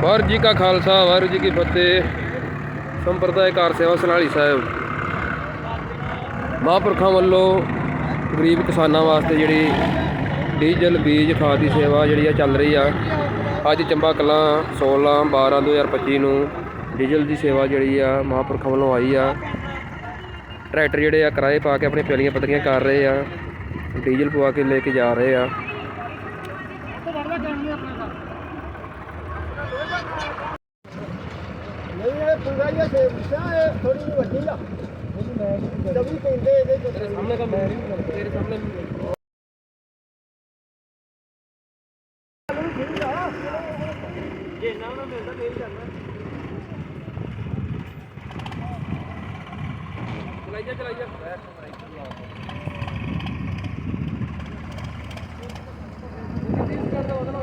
ਵਾਹਿਗੁਰੂ ਜੀ ਕਾ ਖਾਲਸਾ, ਵਾਹਿਗੁਰੂ ਜੀ ਕੀ ਫਤਿਹ। ਸੰਪਰਦਾਇਕਾਰ ਸੇਵਾ ਸਨਾਲੀ ਸਾਹਿਬ। ਮਹਾਂਪੁਰਖਾਂ ਵੱਲੋਂ ਗਰੀਬ ਕਿਸਾਨਾਂ ਵਾਸਤੇ ਜਿਹੜੀ ਡੀਜ਼ਲ, ਬੀਜ, ਖਾਦ ਦੀ ਸੇਵਾ ਜਿਹੜੀ ਆ ਚੱਲ ਰਹੀ ਆ। ਅੱਜ ਚੰਬਾ ਕਲਾਂ 16 12 2025 ਨੂੰ ਡੀਜ਼ਲ ਦੀ ਸੇਵਾ ਜਿਹੜੀ ਆ ਮਹਾਂਪੁਰਖਾਂ ਵੱਲੋਂ ਆਈ ਆ। ਟਰੈਕਟਰ ਜਿਹੜੇ ਆ ਕਿਰਾਏ ਪਾ ਕੇ ਆਪਣੀ ਪੈਲੀਆਂ ਪੱਤਰੀਆਂ ਕਰ ਰਹੇ ਆ। ਡੀਜ਼ਲ ਪਵਾ ਕੇ ਲੈ ਕੇ ਜਾ ਰਹੇ ਆ। ਨਹੀਂ ਇਹ ਪੁੰਗਾ ਹੀ ਆ ਸੇਬ ਦਾ ਇਹ ਥੋੜੀ ਜਿਹੀ ਵੱਡੀ ਆ। ਦਵੀ ਪੈਂਦੇ ਇਹਦੇ ਚ। ਤੇਰੇ ਸਾਹਮਣੇ ਕੰਮ ਤੇਰੇ ਸਾਹਮਣੇ ਜੇ ਨਾ ਨਾ ਮਿਲਦਾ ਮੇਰੀ ਕਰਨਾ। ਚਲਾਈ ਜਾ ਚਲਾਈ ਜਾ ਕਰਦਾ ਉਹਦਾ ਨਾ